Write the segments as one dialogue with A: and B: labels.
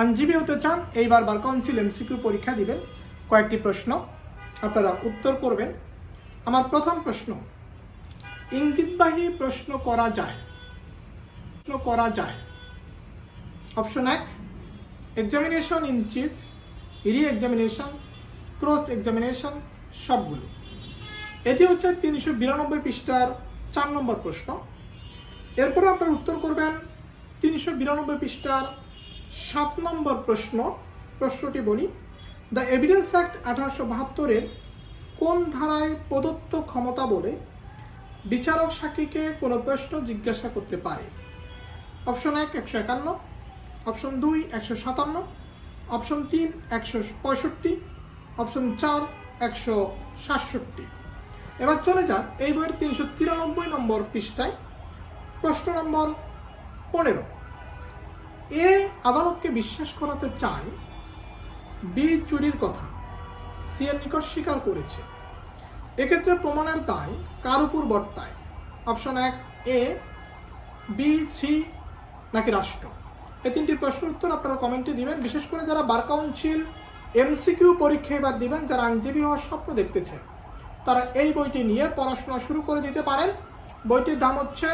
A: আইনজীবী হতে চান, এইবার বার কাউন্সিল এমসিকিউ পরীক্ষা দিবেন। কয়েকটি প্রশ্ন আপনারা উত্তর করবেন। আমার প্রথম প্রশ্ন, ইঙ্গিতবাহী প্রশ্ন করা যায়? প্রশ্ন করা যায়। অপশন এক examination in chief re examination cross examination সবগুলো। এটি হচ্ছে তিনশো বিরানব্বই পৃষ্ঠার চার নম্বর প্রশ্ন। এরপরে আপনার উত্তর করবেন, তিনশো বিরানব্বই পৃষ্ঠার সাত নম্বর প্রশ্ন, প্রশ্নটি বলি। দ্য এভিডেন্স অ্যাক্ট আঠারোশো বাহাত্তরের কোন ধারায় প্রদত্ত ক্ষমতা বলে বিচারক সাক্ষীকে কোনো প্রশ্ন জিজ্ঞাসা করতে পারে? অপশন এক, একশো একান্ন। অপশন দুই, একশো সাতান্ন। অপশন তিন, একশো পঁয়ষট্টি। অপশন চার, একশো সাতষট্টি। এবার চলে যান এই বইয়ের তিনশো তিরানব্বই নম্বর পৃষ্ঠায়। প্রশ্ন নম্বর পনেরো। এ আদালতকে বিশ্বাস করাতে চায় বি চুরির কথা। সি এর নিকট স্বীকার করেছে। এক্ষেত্রে প্রমাণের দায় কার উপর বর্তায়? অপশন এক, এ, বি, সি নাকি রাষ্ট্র? এই তিনটি প্রশ্নের উত্তর আপনারা কমেন্টে দিবেন। বিশেষ করে যারা বার কাউন্সিল, এমসিকিউ পরীক্ষা এবার দিবেন, যারা আইনজীবী হওয়ার স্বপ্ন দেখতেছেন, তারা এই বইটি নিয়ে পড়াশোনা শুরু করে দিতে পারেন। বইটির দাম হচ্ছে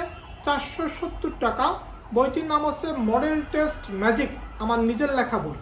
A: চারশো সত্তর টাকা। বইটির নাম হচ্ছে মডেল টেস্ট ম্যাজিক আমার নিজের লেখা বই।